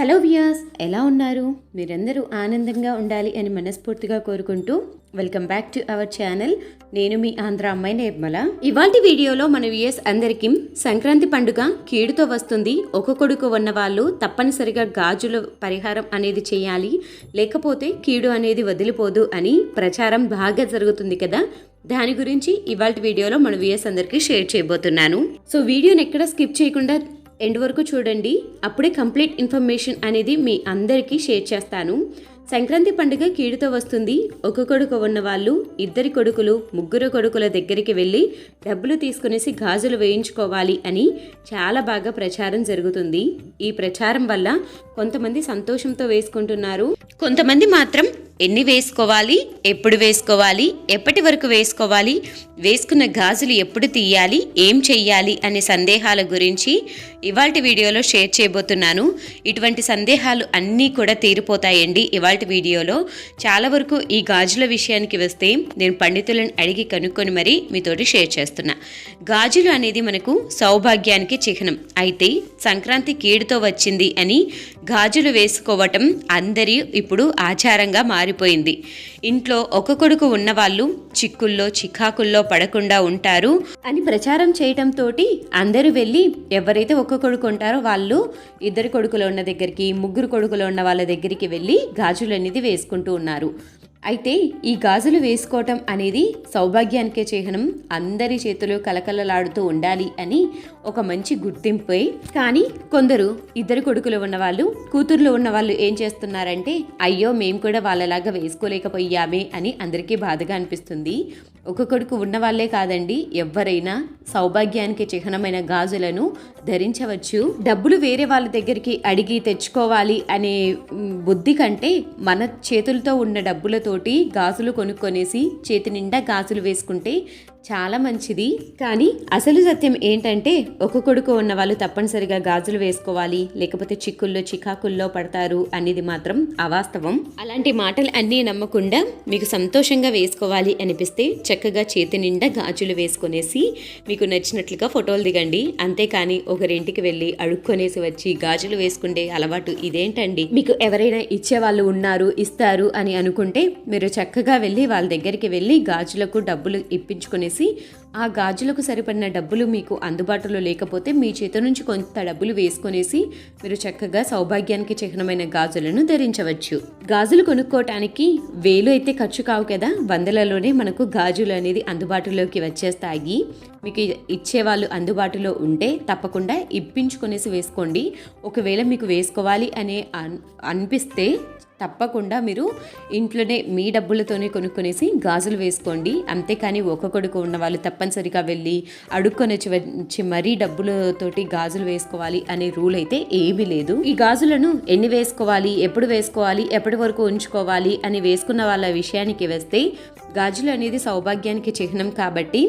Hello వియాస్ ఎలా ఉన్నారు? మీరందరూ ఆనందంగా ఉండాలి అని మనస్ఫూర్తిగా కోరుకుంటూ welcome back to our channel. నేను మీ ఆంధ్ర అమ్మాయి నిర్మల. ఇవాటి వీడియోలో మన వియర్స్ అందరికీ సంక్రాంతి పండుగ కీడుతో వస్తుంది. ఒక కొడుకు ఉన్న వాళ్ళు తప్పనిసరిగా గాజుల పరిహారం అనేది చేయాలి. లేకపోతే కీడు అనేది వదిలిపోదు అని ప్రచారం బాగా జరుగుతుంది కదా? దాని గురించి ఇవాళ వీడియోలో మన వియర్స్ అందరికీ షేర్ చేయబోతున్నాను. సో వీడియోని ఎక్కడ స్కిప్ చేయకుండా ఎండ్ వరకు చూడండి. అప్పుడే కంప్లీట్ ఇన్ఫర్మేషన్ అనేది మీ అందరికీ షేర్ చేస్తాను. సంక్రాంతి పండుగ కీడుతో వస్తుంది. ఒక కొడుకు ఉన్న వాళ్ళు ఇద్దరి కొడుకులు ముగ్గురు కొడుకుల దగ్గరికి వెళ్ళి డబ్బులు తీసుకునేసి గాజులు వేయించుకోవాలి అని చాలా బాగా ప్రచారం జరుగుతుంది. ఈ ప్రచారం వల్ల కొంతమంది సంతోషంతో వేసుకుంటున్నారు. కొంతమంది మాత్రం ఎన్ని వేసుకోవాలి? ఎప్పుడు వేసుకోవాలి? ఎప్పటి వరకు వేసుకోవాలి? వేసుకున్న గాజులు ఎప్పుడు తీయాలి? ఏం చెయ్యాలి? అనే సందేహాల గురించి ఇవాల్టి వీడియోలో షేర్ చేయబోతున్నాను. ఇటువంటి సందేహాలు అన్నీ కూడా తీరిపోతాయండి ఇవాల్టి వీడియోలో. చాలా వరకు ఈ గాజుల విషయానికి వస్తే నేను పండితులను అడిగి కనుక్కొని మరీ మీతోటి షేర్ చేస్తున్నా. గాజులు అనేది మనకు సౌభాగ్యానికి చిహ్నం. అయితే సంక్రాంతి కీడుతో వచ్చింది అని గాజులు వేసుకోవటం అందరి ఇప్పుడు ఆచారంగా మారి మారిపోయింది. ఇంట్లో ఒక కొడుకు ఉన్నవాళ్ళు చిక్కుల్లో చికాకుల్లో పడకుండా ఉంటారు. అని ప్రచారం చేయటంతో అందరూ వెళ్ళి ఎవరైతే ఒక్క కొడుకు ఉంటారో వాళ్ళు ఇద్దరు కొడుకులు ఉన్న దగ్గరికి ముగ్గురు కొడుకులు ఉన్న వాళ్ళ దగ్గరికి వెళ్ళి గాజులు అనేది వేసుకుంటూ ఉన్నారు. అయితే ఈ గాజులు వేసుకోవటం అనేది సౌభాగ్యానికే చిహ్నం. అందరి చేతులు కలకలలాడుతూ ఉండాలి అని ఒక మంచి గుర్తింపే. కానీ కొందరు ఇద్దరు కొడుకులు ఉన్నవాళ్ళు కూతుర్లు ఉన్న వాళ్ళు ఏం చేస్తున్నారంటే అయ్యో మేము కూడా వాళ్ళలాగా వేసుకోలేకపోయామే అని అందరికీ బాధగా అనిపిస్తుంది. ఒక కొడుకు ఉన్నవాళ్ళే కాదండి ఎవరైనా సౌభాగ్యానికి చిహ్నమైన గాజులను ధరించవచ్చు. డబ్బులు వేరే వాళ్ళ దగ్గరికి అడిగి తెచ్చుకోవాలి అనే బుద్ధి కంటే మన చేతులతో ఉన్న డబ్బులతోటి గాజులు కొనుక్కొనేసి చేతి నిండా గాజులు వేసుకుంటే చాలా మంచిది. కానీ అసలు సత్యం ఏంటంటే ఒక కొడుకు ఉన్న వాళ్ళు తప్పనిసరిగా గాజులు వేసుకోవాలి లేకపోతే చిక్కుల్లో చికాకుల్లో పడతారు అనేది మాత్రం అవాస్తవం. అలాంటి మాటలు అన్నీ నమ్మకుండా మీకు సంతోషంగా వేసుకోవాలి అనిపిస్తే చక్కగా చేతి నిండా గాజులు వేసుకునేసి మీకు నచ్చినట్లుగా ఫోటోలు దిగండి. అంతేకాని ఒకరింటికి వెళ్ళి అడుక్కొనేసి వచ్చి గాజులు వేసుకుండే అలవాటు ఇదేంటండి? మీకు ఎవరైనా ఇచ్చే వాళ్ళు ఉన్నారు ఇస్తారు అని అనుకుంటే మీరు చక్కగా వెళ్ళి వాళ్ళ దగ్గరికి వెళ్ళి గాజులకు డబ్బులు ఇప్పించుకునే చేసి ఆ గాజులకు సరిపడిన డబ్బులు మీకు అందుబాటులో లేకపోతే మీ చేతి నుంచి కొంత డబ్బులు వేసుకొనేసి మీరు చక్కగా సౌభాగ్యానికి చిహ్నమైన గాజులను ధరించవచ్చు. గాజులు కొనుక్కోవటానికి వేలు అయితే ఖర్చు కావు కదా? వందలలోనే మనకు గాజులు అనేది అందుబాటులోకి వచ్చేస్తాయి. మీకు ఇచ్చేవాళ్ళు అందుబాటులో ఉంటే తప్పకుండా ఇప్పించుకొనేసి వేసుకోండి. ఒకవేళ మీకు వేసుకోవాలి అనే అనిపిస్తే తప్పకుండా మీరు ఇంట్లోనే మీ డబ్బులతోనే కొనుక్కునేసి గాజులు వేసుకోండి. అంతేకాని ఒక కొడుకు ఉన్న వాళ్ళు తప్పనిసరిగా వెళ్ళి అడుక్కొని వచ్చి వచ్చి మరీ డబ్బులతోటి గాజులు వేసుకోవాలి అనే రూల్ అయితే ఏమీ లేదు. ఈ గాజులను ఎన్ని వేసుకోవాలి ఎప్పుడు వేసుకోవాలి ఎప్పటి వరకు ఉంచుకోవాలి అని వేసుకున్న వాళ్ళ విషయానికి వస్తే గాజులు అనేది సౌభాగ్యానికి చిహ్నం కాబట్టి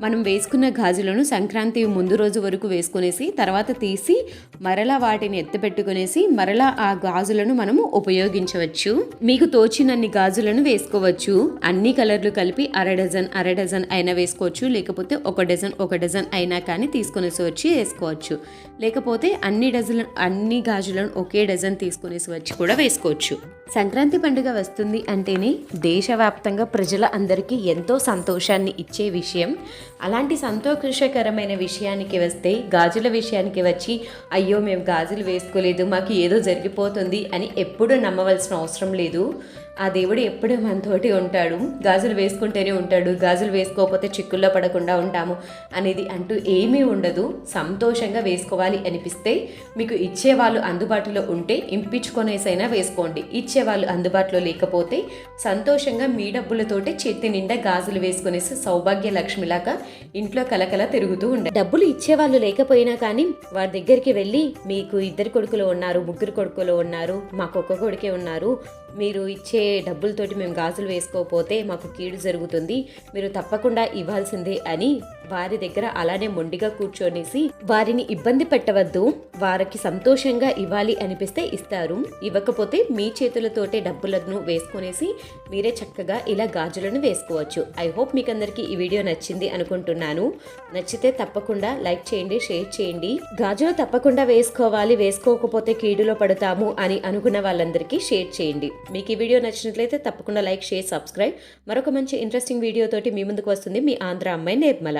మనం వేసుకున్న గాజులను సంక్రాంతి ముందు రోజు వరకు వేసుకునేసి తర్వాత తీసి మరలా వాటిని ఎత్తిపెట్టుకునేసి మరలా ఆ గాజులను మనము ఉపయోగించవచ్చు. మీకు తోచినన్ని గాజులను వేసుకోవచ్చు. అన్ని కలర్లు కలిపి అర డజన్ అర డజన్ అయినా వేసుకోవచ్చు. లేకపోతే ఒక డజన్ ఒక డజన్ అయినా కానీ తీసుకునేసి వచ్చి వేసుకోవచ్చు. లేకపోతే అన్ని డజన్ అన్ని గాజులను ఒకే డజన్ తీసుకునేసి వచ్చి కూడా వేసుకోవచ్చు. సంక్రాంతి పండుగ వస్తుంది అంటేనే దేశవ్యాప్తంగా ప్రజల అందరికీ ఎంతో సంతోషాన్ని ఇచ్చే విషయం. అలాంటి సంతోషకరమైన విషయానికి వస్తే గాజుల విషయానికి వచ్చి అయ్యో మేము గాజులు వేసుకోలేదు మాకు ఏదో జరిగిపోతుంది అని ఎప్పుడూ నమ్మవలసిన అవసరం లేదు. ఆ దేవుడు ఎప్పుడూ మనతోటి ఉంటాడు. గాజులు వేసుకుంటేనే ఉంటాడు. గాజులు వేసుకోకపోతే చిక్కుల్లో పడకుండా ఉంటాము అనేది అంటూ ఏమీ ఉండదు. సంతోషంగా వేసుకోవాలి అనిపిస్తే మీకు ఇచ్చేవాళ్ళు అందుబాటులో ఉంటే ఇంపించుకొనేసైనా వేసుకోండి. ఇచ్చేవాళ్ళు అందుబాటులో లేకపోతే సంతోషంగా మీ డబ్బులతోటే చేతి నిండా గాజులు వేసుకునేసి సౌభాగ్య లక్ష్మిలాగా ఇంట్లో కలకల తిరుగుతూ ఉండే డబ్బులు ఇచ్చేవాళ్ళు లేకపోయినా కానీ వారి దగ్గరికి వెళ్ళి మీకు ఇద్దరు కొడుకులు ఉన్నారు ముగ్గురు కొడుకులు ఉన్నారు మాకు ఒక్క కొడుకే ఉన్నారు. మీరు ఇచ్చే డబ్బులతోటి మేము గాజులు వేసుకోకపోతే మాకు కీడు జరుగుతుంది. మీరు తప్పకుండా ఇవ్వాల్సిందే అని వారి దగ్గర అలానే మొండిగా కూర్చొనేసి వారిని ఇబ్బంది పెట్టవద్దు వారికి సంతోషంగా ఇవ్వాలి అనిపిస్తే ఇస్తారు. ఇవ్వకపోతే మీ చేతులతోటే డబ్బులను వేసుకునేసి మీరే చక్కగా ఇలా గాజులను వేసుకోవచ్చు. ఐ హోప్ మీకు అందరికీ ఈ వీడియో నచ్చింది అనుకుంటున్నాను. నచ్చితే తప్పకుండా లైక్ చేయండి షేర్ చేయండి. గాజులు తప్పకుండా వేసుకోవాలి వేసుకోకపోతే కీడులో పడతాము అని అనుకున్న వాళ్ళందరికీ షేర్ చేయండి. మీకు ఈ వీడియో నచ్చినట్లయితే తప్పకుండా లైక్ షేర్ సబ్స్క్రైబ్. మరొక మంచి ఇంట్రెస్టింగ్ వీడియోతోటి మీ ముందుకు వస్తుంది మీ ఆంధ్ర అమ్మాయి నిర్మల.